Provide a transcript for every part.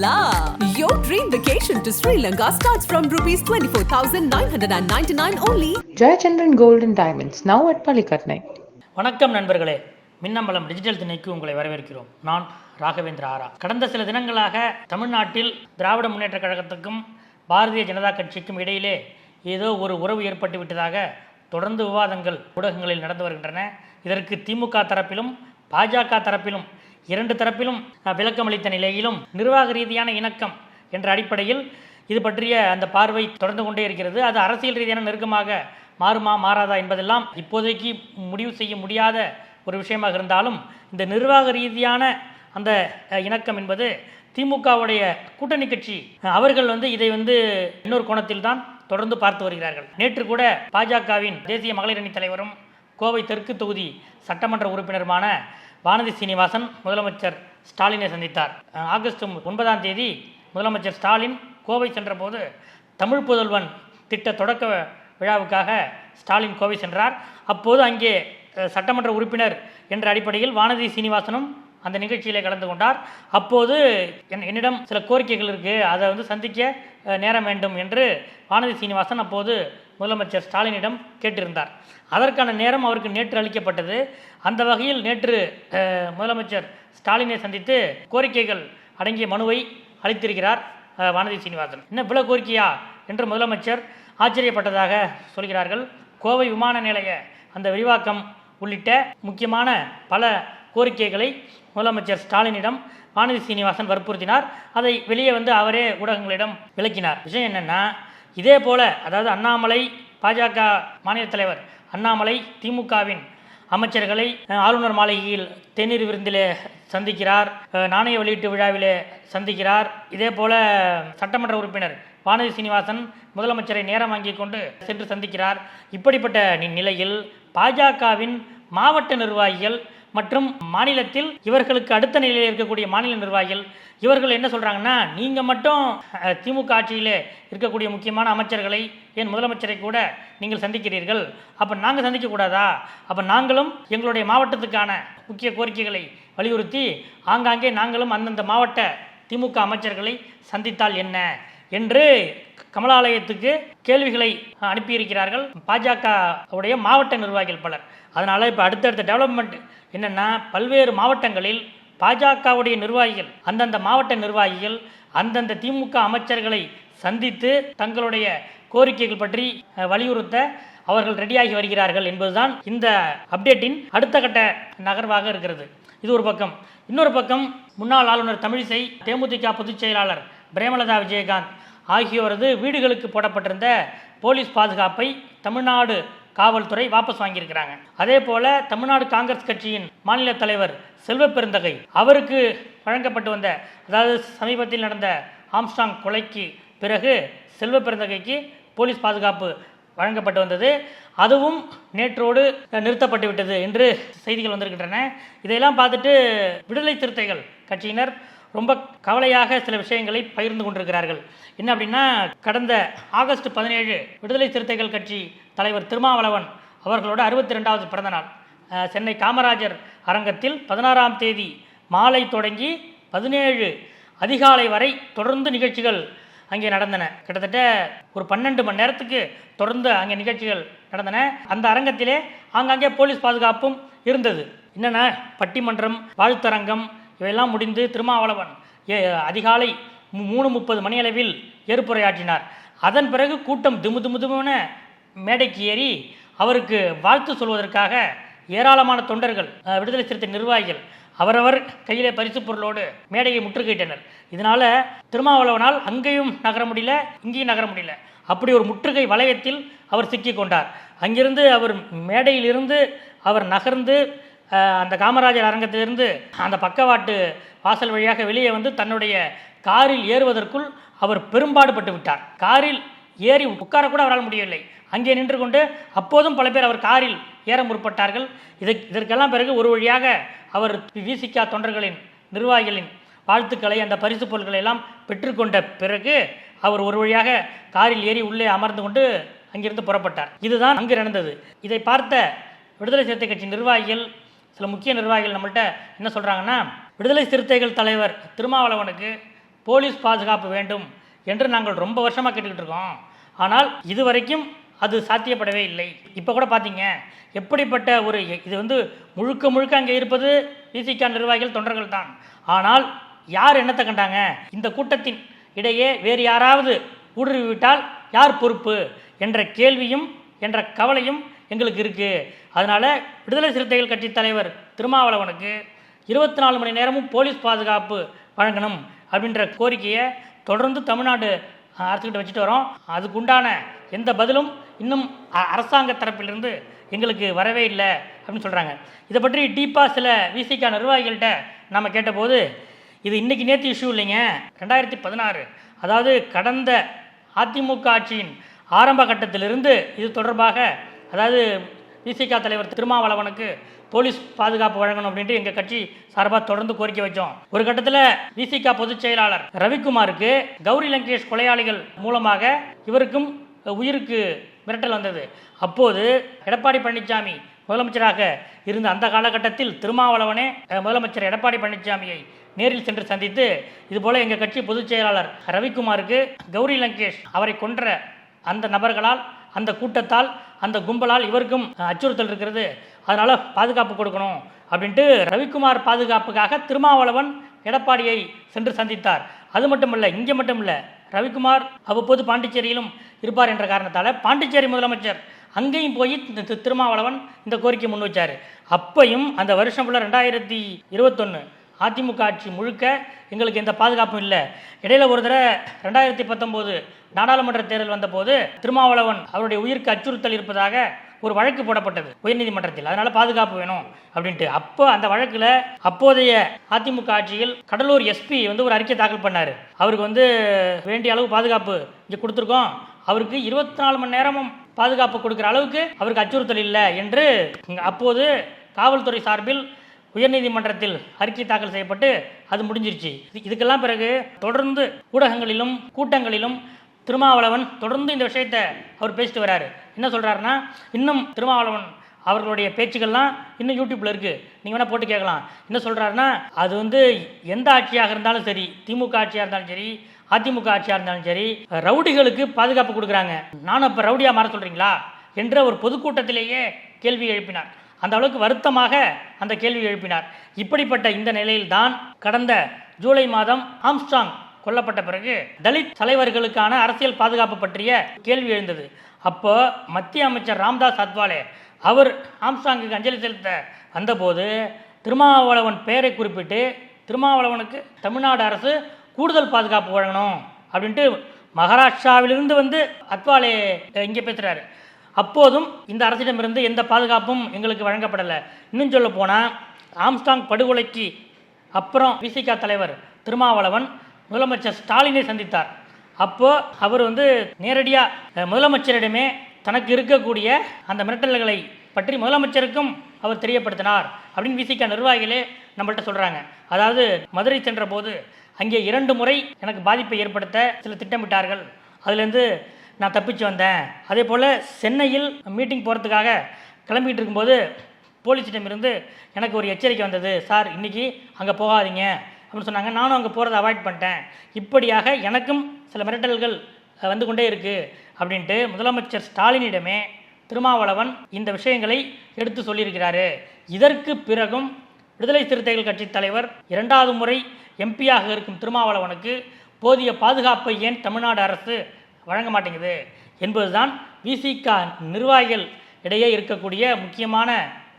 la! Your dream vacation to Sri Lanka starts from rupees 24,999 only. Jayachandran Gold and Diamonds, now at Palikatnai. வணக்கம் நண்பர்களே. Minnambalam digital திணைக்கு உங்களை வரவேற்கிறோம். நான் ராகவேந்திர ஆரா. கடந்த சில தினங்களாக தமிழ்நாட்டில் திராவிட முன்னேற்ற கழகத்துக்கும் பாரதிய ஜனதா கட்சிக்கும் இடையிலே ஏதோ ஒரு உறவு ஏற்பட்டு விட்டதாக தொடர்ந்து விவாதங்கள் ஊடகங்களில் நடந்து வருகின்றன. இதற்கு திமுக தரப்பிலும் பாஜக தரப்பிலும் இரண்டு தரப்பிலும் விளக்கமளித்த நிலையிலும் நிர்வாக ரீதியான இணக்கம் என்ற அடிப்படையில் இது பற்றிய அந்த பார்வை தொடர்ந்து கொண்டே இருக்கிறது. அது அரசியல் ரீதியான நெருக்கமாக மாறுமா மாறாதா என்பதெல்லாம் இப்போதைக்கு முடிவு செய்ய முடியாத ஒரு விஷயமாக இருந்தாலும் இந்த நிர்வாக ரீதியான அந்த இணக்கம் என்பது திமுகவுடைய கூட்டணி கட்சி அவர்கள் வந்து இதை வந்து இன்னொரு கோணத்தில் தான் தொடர்ந்து பார்த்து வருகிறார்கள். நேற்று கூட பாஜகவின் தேசிய மகளிர் அணி தலைவரும் கோவை தெற்கு தொகுதி சட்டமன்ற உறுப்பினருமான வானதி சீனிவாசன் முதலமைச்சர் ஸ்டாலினை சந்தித்தார். ஆகஸ்ட் ஒன்பதாம் தேதி முதலமைச்சர் ஸ்டாலின் கோவை சென்றபோது தமிழ் புதல்வன் திட்ட தொடக்க விழாவுக்காக ஸ்டாலின் கோவை சென்றார். அப்போது அங்கே சட்டமன்ற உறுப்பினர் என்ற அடிப்படையில் வானதி சீனிவாசனும் அந்த நிகழ்ச்சியிலே கலந்து கொண்டார். அப்போது என் என்னிடம் சில கோரிக்கைகள் இருக்குது அதை வந்து சந்திக்க நேரம் வேண்டும் என்று வானதி சீனிவாசன் அப்போது முதலமைச்சர் ஸ்டாலினிடம் கேட்டிருந்தார். அதற்கான நேரம் அவருக்கு நேற்று அளிக்கப்பட்டது. அந்த வகையில் நேற்று முதலமைச்சர் ஸ்டாலினை சந்தித்து கோரிக்கைகள் அடங்கிய மனுவை அளித்திருக்கிறார் வானதி சீனிவாசன். என்ன இவ்வளோ கோரிக்கையா என்று முதலமைச்சர் ஆச்சரியப்பட்டதாக சொல்கிறார்கள். கோவை விமான நிலைய அந்த விரிவாக்கம் உள்ளிட்ட முக்கியமான பல கோரிக்கைகளை முதலமைச்சர் ஸ்டாலினிடம் வானதி சீனிவாசன் வற்புறுத்தினார். அதை வெளியே வந்து அவரே ஊடகங்களிடம் விளக்கினார். விஷயம் என்னென்னா இதே போல் அதாவது அண்ணாமலை பாஜக மாநில தலைவர் அண்ணாமலை திமுகவின் அமைச்சர்களை ஆளுநர் மாளிகையில் தேநீர் விருந்திலே சந்திக்கிறார் நாணய வெளியீட்டு விழாவிலே சந்திக்கிறார். இதே போல சட்டமன்ற உறுப்பினர் வானதி சீனிவாசன் முதலமைச்சரை நேரம் வாங்கி கொண்டு சென்று சந்திக்கிறார். இப்படிப்பட்ட நிலையில் பாஜகவின் மாவட்ட நிர்வாகிகள் மற்றும் மாநிலத்தில் இவர்களுக்கு அடுத்த நிலையில் இருக்கக்கூடிய மாநில நிர்வாகிகள் இவர்கள் என்ன சொல்கிறாங்கன்னா நீங்கள் மட்டும் திமுக ஆட்சியிலே இருக்கக்கூடிய முக்கியமான அமைச்சர்களை ஏன் முதலமைச்சரை கூட நீங்கள் சந்திக்கிறீர்கள்? அப்போ நாங்கள் சந்திக்க கூடாதா? நாங்களும் எங்களுடைய மாவட்டத்துக்கான முக்கிய கோரிக்கைகளை வலியுறுத்தி ஆங்காங்கே நாங்களும் அந்தந்த மாவட்ட திமுக அமைச்சர்களை சந்தித்தால் என்ன? என்று கமலாலயத்துக்கு கேள்விகளை அனுப்பியிருக்கிறார்கள் பாஜக உடைய மாவட்ட நிர்வாகிகள் பலர். அதனால் இப்போ அடுத்தடுத்த டெவலப்மெண்ட் என்னென்னா பல்வேறு மாவட்டங்களில் பாஜகவுடைய நிர்வாகிகள் அந்தந்த மாவட்ட நிர்வாகிகள் அந்தந்த திமுக அமைச்சர்களை சந்தித்து தங்களுடைய கோரிக்கைகள் பற்றி வலியுறுத்த அவர்கள் ரெடியாகி வருகிறார்கள் என்பதுதான் இந்த அப்டேட்டின் அடுத்த கட்ட நகர்வாக இருக்கிறது. இது ஒரு பக்கம். இன்னொரு பக்கம் முன்னாள் ஆளுநர் தமிழிசை தேமுதிக பொதுச் செயலாளர் பிரேமலதா விஜயகாந்த் ஆகியோரது வீடுகளுக்கு போடப்பட்டிருந்த போலீஸ் பாதுகாப்பை தமிழ்நாடு காவல்துறை வாபஸ் வாங்கியிருக்கிறாங்க. அதே போல தமிழ்நாடு காங்கிரஸ் கட்சியின் மாநில தலைவர் செல்வ பெருந்தகை அவருக்கு வழங்கப்பட்டு வந்த அதாவது சமீபத்தில் நடந்த ஆம்ஸ்டாங் கொலைக்கு பிறகு செல்வ பெருந்தகைக்கு போலீஸ் பாதுகாப்பு வழங்கப்பட்டு வந்தது. அதுவும் நேற்றோடு நிறுத்தப்பட்டு விட்டது என்று செய்திகள் வந்திருக்கின்றன. இதையெல்லாம் பார்த்துட்டு விடுதலை சிறுத்தைகள் கட்சியினர் ரொம்ப கவலையாக சில விஷயங்களை பகிர்ந்து கொண்டிருக்கிறார்கள். என்ன அப்படின்னா கடந்த ஆகஸ்ட் பதினேழு விடுதலை சிறுத்தைகள் கட்சி தலைவர் திருமாவளவன் அவர்களோட அறுபத்தி ரெண்டாவது பிறந்தநாள் சென்னை காமராஜர் அரங்கத்தில் பதினாறாம் தேதி மாலை தொடங்கி பதினேழு அதிகாலை வரை தொடர்ந்து நிகழ்ச்சிகள் அங்கே நடந்தன. கிட்டத்தட்ட ஒரு பன்னெண்டு மணி நேரத்துக்கு தொடர்ந்து அங்கே நிகழ்ச்சிகள் நடந்தன. அந்த அரங்கத்திலே ஆங்காங்கே போலீஸ் பாதுகாப்பும் இருந்தது. என்னென்னா பட்டிமன்றம் வாழ்த்தரங்கம் இவையெல்லாம் முடிந்து திருமாவளவன் ஏ- அதிகாலை மூணு முப்பது மணியளவில் ஏற்புரையாற்றினார். அதன் பிறகு கூட்டம் திமு திமு திமுன மேடைக்கு ஏறி அவருக்கு வாழ்த்து சொல்வதற்காக ஏராளமான தொண்டர்கள் விடுதலை சிறுத்தை நிர்வாகிகள் அவரவர் கையிலே பரிசு பொருளோடு மேடையை முற்றுகையிட்டனர். இதனால திருமாவளவனால் அங்கேயும் நகர முடியல இங்கேயும் நகர முடியல. அப்படி ஒரு முற்றுகை வளையத்தில் அவர் சிக்கிக் கொண்டார். அங்கிருந்து அவர் மேடையிலிருந்து அவர் நகர்ந்து அந்த காமராஜர் அரங்கத்திலிருந்து அந்த பக்கவாட்டு வாசல் வழியாக வெளியே வந்து தன்னுடைய காரில் ஏறுவதற்குள் அவர் பெரும்பாடுபட்டு விட்டார். காரில் ஏறி உட்காரக்கூட அவரால் முடியவில்லை. அங்கே நின்று கொண்டு அப்போதும் பல பேர் அவர் காரில் ஏற முற்பட்டார்கள். இதை இதற்கெல்லாம் பிறகு ஒரு வழியாக அவர் விசிகா தொண்டர்களின் நிர்வாகிகளின் வாழ்த்துக்களை அந்த பரிசு பொருட்களை எல்லாம் பெற்றுக்கொண்ட பிறகு அவர் ஒரு வழியாக காரில் ஏறி உள்ளே அமர்ந்து கொண்டு அங்கிருந்து புறப்பட்டார். இதுதான் அங்கு நடந்தது. இதை பார்த்த விடுதலை சிறுத்தை கட்சி நிர்வாகிகள் சில முக்கிய நிர்வாகிகள் நம்மள்கிட்ட என்ன சொல்கிறாங்கன்னா விடுதலை சிறுத்தைகள் தலைவர் திருமாவளவனுக்கு போலீஸ் பாதுகாப்பு வேண்டும் என்று நாங்கள் ரொம்ப வருஷமாக கேட்டுக்கிட்டு இருக்கோம். ஆனால் இதுவரைக்கும் அது சாத்தியப்படவே இல்லை. இப்போ கூட பார்த்தீங்க எப்படிப்பட்ட ஒரு இது வந்து முழுக்க முழுக்க அங்கே இருப்பது விசிகா நிர்வாகிகள் தொண்டர்கள் தான். ஆனால் யார் என்னத்தை கண்டாங்க? இந்த கூட்டத்தின் இடையே வேறு யாராவது ஊடுருவி விட்டால் யார் பொறுப்பு? என்ற கேள்வியும் என்ற கவலையும் எங்களுக்கு இருக்குது அதனால் விடுதலை சிறுத்தைகள் கட்சி தலைவர் திருமாவளவனுக்கு இருபத்தி நாலு மணி நேரமும் போலீஸ் பாதுகாப்பு வழங்கணும் அப்படின்ற கோரிக்கையை தொடர்ந்து தமிழ்நாடு அரசுக்கிட்ட வச்சுட்டு வரோம். அதுக்குண்டான எந்த பதிலும் இன்னும் அ- அரசாங்க தரப்பிலிருந்து எங்களுக்கு வரவே இல்லை அப்படின்னு சொல்கிறாங்க இதை பற்றி டீப்பாக சில விசிகா நிர்வாகிகள்கிட்ட நம்ம கேட்டபோது இது இன்னைக்கு நேற்று இஷ்யூ இல்லைங்க. ரெண்டாயிரத்தி பதினாறு. அதாவது கடந்த அதிமுக ஆட்சியின் ஆரம்ப கட்டத்திலிருந்து இது தொடர்பாக அதாவது விசிகா தலைவர் திருமாவளவனுக்கு போலீஸ் பாதுகாப்பு வழங்கணும் அப்படின்ட்டு எங்கள் கட்சி சார்பாக தொடர்ந்து கோரிக்கை வச்சோம். ஒரு கட்டத்தில் விசிகா பொதுச் செயலாளர் ரவிக்குமாருக்கு கௌரி லங்கேஷ் கொலையாளிகள் மூலமாக இவருக்கும் உயிருக்கு மிரட்டல் வந்தது. அப்போது எடப்பாடி பழனிசாமி முதலமைச்சராக இருந்த அந்த காலகட்டத்தில் திருமாவளவனே முதலமைச்சர் எடப்பாடி பழனிசாமியை நேரில் சென்று சந்தித்து இதுபோல எங்கள் கட்சி பொதுச் செயலாளர் ரவிக்குமாருக்கு கௌரி லங்கேஷ் அவரை கொன்ற அந்த நபர்களால் அந்த கூட்டத்தால் அந்த கும்பலால் இவருக்கும் அச்சுறுத்தல் இருக்கிறது. அதனால் பாதுகாப்பு கொடுக்கணும் அப்படின்ட்டு ரவிக்குமார் பாதுகாப்புக்காக திருமாவளவன் எடப்பாடியை சென்று சந்தித்தார். அது மட்டும் இல்லை இங்கே மட்டும் இல்லை ரவிக்குமார் அவ்வப்போது பாண்டிச்சேரியிலும் இருப்பார் என்ற காரணத்தால் பாண்டிச்சேரி முதலமைச்சர் அங்கேயும் போய் இந்த திருமாவளவன் இந்த கோரிக்கை முன் வச்சார். அப்பையும் அந்த வருஷம் ஃபுல்லாக ரெண்டாயிரத்தி இருபத்தொன்று அதிமுக ஆட்சி முழுக்க எங்களுக்கு எந்த பாதுகாப்பும் இல்லை. இடையில ஒரு தடவை ரெண்டாயிரத்தி பத்தொம்போது நாடாளுமன்ற தேர்தல் வந்தபோது திருமாவளவன் அவருடைய உயிருக்கு அச்சுறுத்தல் இருப்பதாக ஒரு வழக்கு போடப்பட்டது. உயர்நீதிமன்றத்தில். அதனால பாதுகாப்பு வேணும் அப்படின்ட்டு. அப்போ அந்த வழக்கில் அப்போதைய அதிமுக ஆட்சியில் கடலூர் எஸ்பி வந்து ஒரு அறிக்கை தாக்கல் பண்ணார். அவருக்கு வந்து வேண்டிய அளவு பாதுகாப்பு இங்கே கொடுத்துருக்கோம். அவருக்கு இருபத்தி நாலு மணி நேரமும் பாதுகாப்பு கொடுக்குற அளவுக்கு அவருக்கு அச்சுறுத்தல் இல்லை என்று அப்போது காவல்துறை சார்பில் உயர்நீதிமன்றத்தில் அறிக்கை தாக்கல் செய்யப்பட்டு அது முடிஞ்சிருச்சு. இது- இதுக்கெல்லாம் பிறகு தொடர்ந்து ஊடகங்களிலும் கூட்டங்களிலும் திருமாவளவன் தொடர்ந்து இந்த விஷயத்தை அவர் பேசிட்டு வராரு. என்ன சொல்கிறாருன்னா இன்னும் திருமாவளவன் அவர்களுடைய பேச்சுக்கள்லாம் இன்னும் யூடியூப்பில் இருக்குது நீங்கள் வேணால் போட்டு கேட்கலாம். என்ன சொல்கிறாருன்னா அது வந்து எந்த ஆட்சியாக இருந்தாலும் சரி திமுக ஆட்சியாக இருந்தாலும் சரி அதிமுக ஆட்சியாக இருந்தாலும் சரி ரவுடிகளுக்கு பாதுகாப்பு கொடுக்குறாங்க. நானும் அப்போ ரவுடியாக மாற சொல்கிறீங்களா என்ற ஒரு பொதுக்கூட்டத்திலேயே கேள்வி எழுப்பினார். அந்த அளவுக்கு வருத்தமாக அந்த கேள்வி எழுப்பினார். இப்படிப்பட்ட இந்த நிலையில்தான் கடந்த ஜூலை மாதம் ஆம்ஸ்டாங் கொல்லப்பட்ட பிறகு தலித் தலைவர்களுக்கான அரசியல் பாதுகாப்பு பற்றிய கேள்வி எழுந்தது. அப்போ மத்திய அமைச்சர் ராம்தாஸ் அத்வாலே அவர் ஆம்சாங்குக்கு அஞ்சலி செலுத்த வந்தபோது திருமாவளவன் பெயரை குறிப்பிட்டு திருமாவளவனுக்கு தமிழ்நாடு அரசு கூடுதல் பாதுகாப்பு வழங்கணும் அப்படின்ட்டு மகாராஷ்டிராவிலிருந்து வந்து அத்வாலே இங்கே பேசுகிறாரு அப்போதும் இந்த அரசிடமிருந்து எந்த பாதுகாப்பும் எங்களுக்கு வழங்கப்படலை. இன்னும் சொல்ல போனால் ஆம்ஸ்டாங் படுகொலைக்கு அப்புறம் விசிகா தலைவர் திருமாவளவன் முதலமைச்சர் ஸ்டாலினை சந்தித்தார். அப்போ அவர் வந்து நேரடியாக முதலமைச்சரிடமே தனக்கு இருக்கக்கூடிய அந்த மிரட்டல்களை பற்றி முதலமைச்சருக்கும் அவர் தெரியப்படுத்தினார் அப்படின்னு விசிகா நிர்வாகிகளே நம்மள்கிட்ட சொல்கிறாங்க அதாவது மதுரை சென்ற போது அங்கே இரண்டு முறை எனக்கு பாதிப்பை ஏற்படுத்த சில திட்டமிட்டார்கள். அதுலேருந்து நான் தப்பிச்சு வந்தேன். அதே போல் சென்னையில் மீட்டிங் போகிறதுக்காக கிளம்பிட்டு இருக்கும்போது போலீஸிடமிருந்து எனக்கு ஒரு எச்சரிக்கை வந்தது. சார் இன்னைக்கு அங்கே போகாதீங்க. அப்படின்னு சொன்னாங்க. நானும் அங்கே போகிறத அவாய்ட் பண்ணிட்டேன். இப்படியாக எனக்கும் சில மிரட்டல்கள் வந்து கொண்டே இருக்குது அப்படின்ட்டு முதலமைச்சர் ஸ்டாலினிடமே திருமாவளவன் இந்த விஷயங்களை எடுத்து சொல்லியிருக்கிறாரு. இதற்கு பிறகும் விடுதலை சிறுத்தைகள் கட்சி தலைவர் இரண்டாவது முறை எம்பியாக இருக்கும் திருமாவளவனுக்கு போதிய பாதுகாப்பை ஏன் தமிழ்நாடு அரசு வழங்க மாட்டேங்குது? என்பதுதான் விசிக நிர்வாகிகள் இடையே இருக்கக்கூடிய முக்கியமான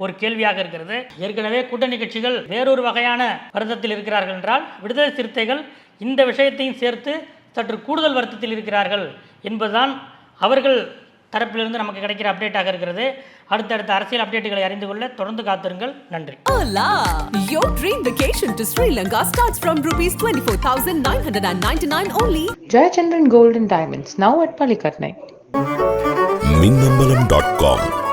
ஒரு கேள்வியாக இருக்கிறது ஏற்கனவே கூட்டணி கட்சிகள் வேறொரு வகையான வருத்தத்தில் இருக்கிறார்கள் என்றால் விடுதலை சிறுத்தைகள் இந்த விஷயத்தையும் சேர்த்து சற்று கூடுதல் வருத்தத்தில் இருக்கிறார்கள் என்பதுதான் அவர்கள் தரப்பிலிருந்து நமக்கு கிடைக்கிற அப்டேட்டாக இருக்கிறது அடுத்தடுத்த அரசியல் அப்டேட்டுகளை அறிந்து கொள்ள தொடர்ந்து காத்திருங்கள் நன்றி Hola! Your dream vacation to Sri Lanka starts from rupees 24,999 only. Jayachandran Gold and Diamonds, now at Palikatnai. Com